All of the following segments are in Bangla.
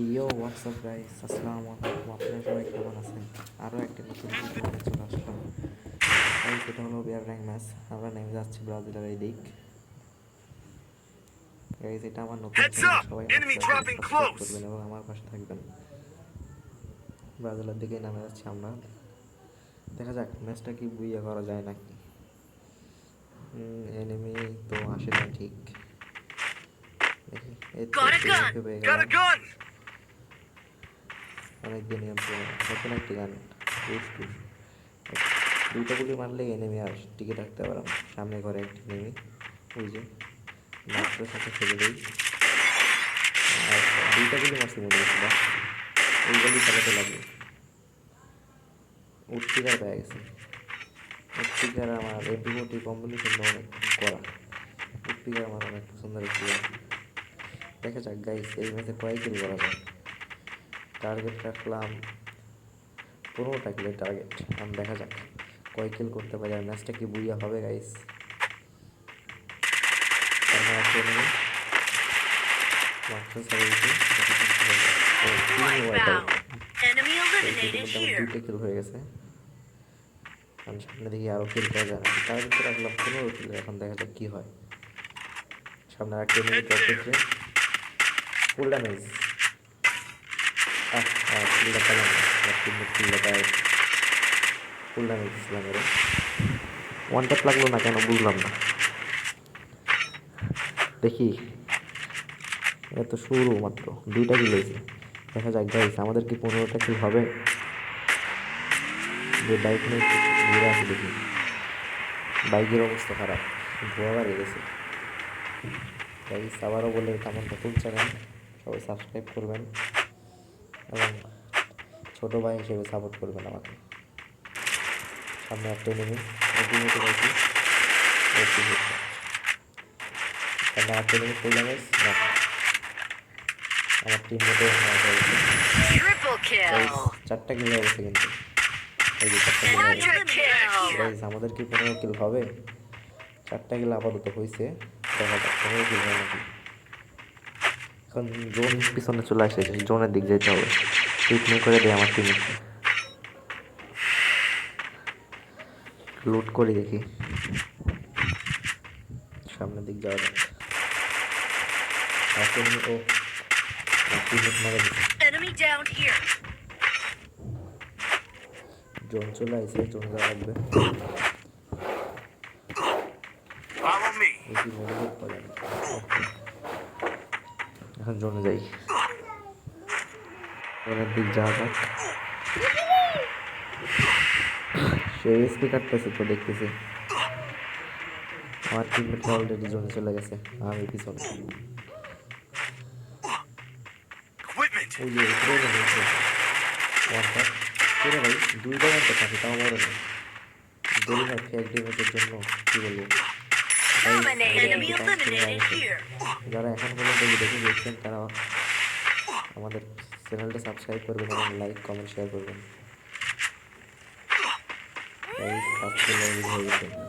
ইয়ো হোয়াটসঅ্যাপ গাইস আসসালামু আলাইকুম আপনারা সবাই কেমন আছেন? আরও একটি নতুন ভিডিওতে চলে আসলাম। গাইস এটা হলো বিয়ার র্যাঙ্ক ম্যাচ আমরা নেমে যাচ্ছি ব্রাজিলের এই দিক। গাইস এটা আমার নতুন! সবাই করবেন এবং আমার পাশে থাকবেন। ব্রাজিলের দিকে নামে যাচ্ছি আমরা। দেখা যাক ম্যাচটা কি বুইয়া করা যায় নাকি। এনিমি তো আসে না ঠিক। দেখি এই তো পেয়ে গেলাম। অনেক দিন নতুন একটি গান উস টুস দুইটা গুলি মারলে এনেমি আর টিকে থাকতে পারলাম সামনে ঘরে একটি নেমি ওই যে মাত্রের সাথে ফেলে দিই আর দুইটা গুলি মারছি মনে হচ্ছে বা ওই গুলি চালাতে লাগবে উট্টিকার পেয়ে গেছে। উট্টিকার আমার এমপি ফোর্টি কম্বিনেশন অনেক করা। উত্তিকার আমার অনেক পছন্দের একটি দেখা যাক গাইস এই ম্যাচে কয়েক কিল করা যায় টার্গেট রাখলাম পনেরোটা কিলের টার্গেট আমি দেখা যাক কয় কিল করতে পারি আর ম্যাচটা কি বুইয়া হবে গাইস কিল হয়ে গেছে। সামনে আরও কিল করা যায় না। টার্গেট রাখলাম পনেরো কিল এখন দেখা যাক কি হয়। সামনে একটা এনিমি ড্রপ ফুল ড্যামেজ পেলাম না। এর ওয়ান ট্যাপ লাগল না কেন? বুঝলাম না। দেখি। এ তো শুরু মাত্র। দুইটা কিল হয়েছে। দেখা যাক গাইস আমাদের কি পনেরোটা কিল হবে? যে বাইক নিয়ে ঘুরে আসি দেখি। বাইকের অবস্থা খারাপ। বাড়ে গেছে। গাইস আবারও বলে এটা আমার নতুন চ্যানেল সবাই সাবস্ক্রাইব করবেন। এবং ছোটো ভাই হিসেবে সাপোর্ট করবেন আমাকে। সামনে একটা নেমে অল্টিমেট সামনে একটা নেমে ফুল ড্যামেজ না। আমার টিম মেটে kill. চারটা কিল হয়ে গেছে কিন্তু। এই যে চারটা কিল আমাদের কি পনেরো কিল হবে? চারটা কিল আপাতত হয়েছে দেখা যাক পনেরো কিল হয় নাকি। এখন জোন পিছনে চলে আসে জোনের দিক যেতে হবে। পিকনিক করে দেয় আমার টিমে লুট করি দেখি। সামনের দিক যাওয়া যাক। ও টিমমেট মারা. জোন চলে আসে জোন যাওয়া লাগবে। এখন জোনে যাই। জোনের দিক যাওয়া যাক। সে এসপি কাটতেছে তো দেখতেছি। আমার টিমমেট অলরেডি জোনে চলে গেছে। আমি পিছনে. ওই যে ভাই? দুইটা ট্যাপ তাও মরে না। ফেক ডেমেজের জন্য কি বলব. যারা এখন পর্যন্ত ভিডিওটি দেখছেন তারা আমাদের চ্যানেলটা সাবস্ক্রাইব করবেন এবং লাইক, কমেন্ট, শেয়ার করবেন।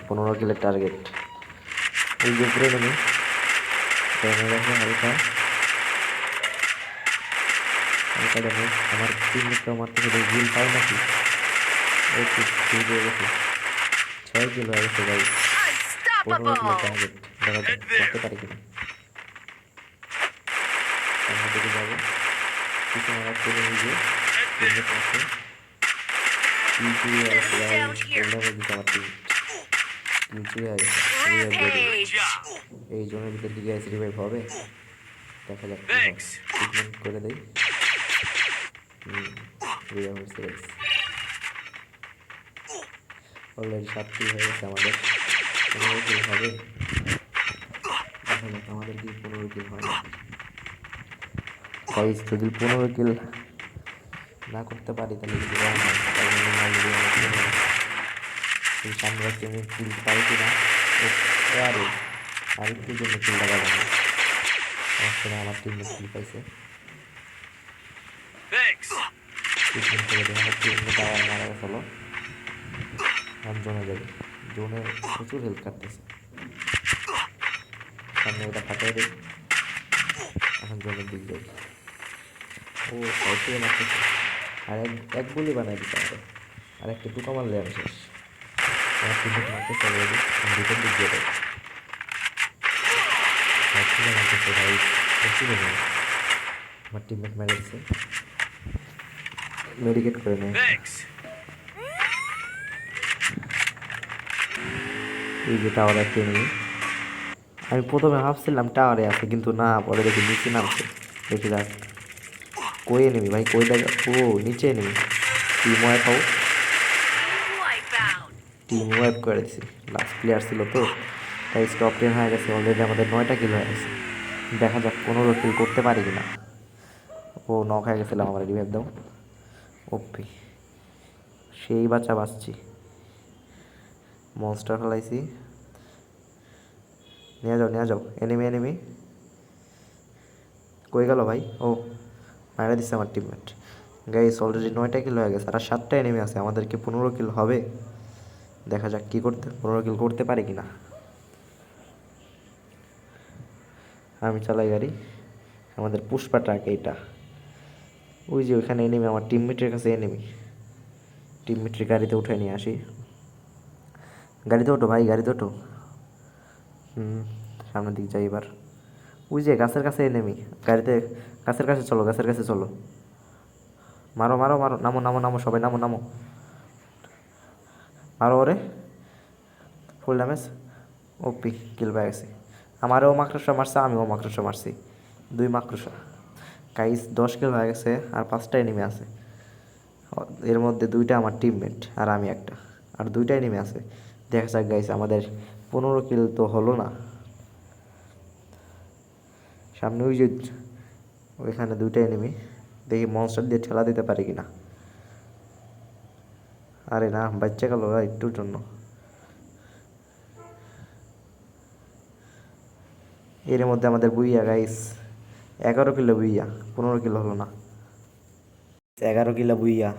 পনেরো কিলের টার্গেট। এই যে উপরে আছে হালকা। হালকা ড্যামেজ আমার তিন মিটার মারতে শুধু গিল পাই নাকি? তো ঠিক ছয় কিলো হয়ে গাইস পনেরো কিলো. টার্গেট দেখা যাক করতে পারি কিনা সামনের দিকে যাব। দিই। Rampage. এই জোনের ভিতর দিকে এসে রিভাইভ হবে দেখা যাক কি. ট্রিটমেন্ট করে দেই হয়ে গেছে আমাদের পনেরো আমাদের কি পনেরো কিল হয় গাইস যদি পনেরো কিল না করতে পারি তাহলে আমি সামনে টিমে কিল পাই কি না আরে আরেকটু জন্য কিলটা পাবো না। আমার টিম কিল পাইছে। মারা গেছিল আমি জোনে যাই জোনে প্রচুর হেল্প কাটতেছে সামনে ওটা ফাটাই দিই। এখন জোনের দিক যাই। ও সাইড থেকে মারতেছে আর এক এক গুলি বানাই দিতে আমাদের আর একটা টুকা মারলে আমি শেষ। আমার টিমমেট মারতেছে অলরেডি আমি ভিতর দিক দিয়ে সাইড থেকে মারতেছে ভাই পসিবল না আমার টিমমেট মেরে দিচ্ছে মেডিকেট করে নেয়। এই যে টাওয়ার enemy। আমি প্রথমে ভাবছিলাম টাওয়ারে আছে কিন্তু না পরে দেখি নিচে নামছে। দেখি যাক। কই এনেমি ভাই কই দেখা। ও, নিচে enemy team wipe out. Team wipe করে দিছি। লাস্ট প্লেয়ার ছিল তো, তাই স্টপ টেন হয়ে গেছে। অলরেডি আমাদের নয়টা কিল হয়ে গেছে। দেখা যাক পনেরো কিল করতে পারি কিনা। ও নক হয়ে গেছিলাম আমার রিভাইভ দাও। ওপি। সেই বাচ্চা বাঁচছি। মনস্টার ফেলাইছি। নিয়ে যাও নিয়ে যাও। এনিমি এনিমি কই গেল ভাই? ও। মারা দিচ্ছে আমার টিমমেট গাইস অলরেডি নয়টা কিল হয়ে গেছে, আর সাতটা এনিমি আছে আমাদেরকে পনেরো কিল হবে? দেখা যাক কী করতে, পনেরো কিল করতে পারে কি না আমি চালাই গাড়ি, আমাদের পুষ্পা ট্রাক এইটা। ওই যে ওইখানে এনিমি আমার টিমমেটের কাছে এনিমি টিমমেটের গাড়িতে উঠে নিয়ে আসি। গাড়িতে ওঠো ভাই, গাড়িতে ওঠো। হুম, সামনের দিক যাই এবার। ওই যে গাছের কাছে নেমি, গাড়িতে গাছের কাছে চলো, গাছের কাছে চলো। মারো মারো মারো, নামো নামো নামো, সবাই নামো নামো। মারো ওরে। ফুল ড্যামেজ ওপি কিল পাই গেছে। আমারও মাকড়সা মারছে, আমিও মাকড়সা মারছি। দুই মাকড়সা। গাইস দশ কিল হয়ে গেছে, আর পাঁচটা এনিমি আছে। এর মধ্যে দুইটা আমার টিমমেট আর আমি একটা। আর দুইটা এনিমি আছে। দেখা যাক গাইস আমাদের পনেরো কিল তো হলো না। সামনে ওই যে ওইখানে দুইটা এনিমি দেখি মনস্টার দিয়ে ঠেলা দিতে পারি কিনা। আরে না, বাচ্চা গেল একটুর জন্য। এর মধ্যে আমাদের বুইয়া গাইস এগারো কিলো বুইয়া পনেরো কিলো হলো না। এগারো কিলো বুইয়া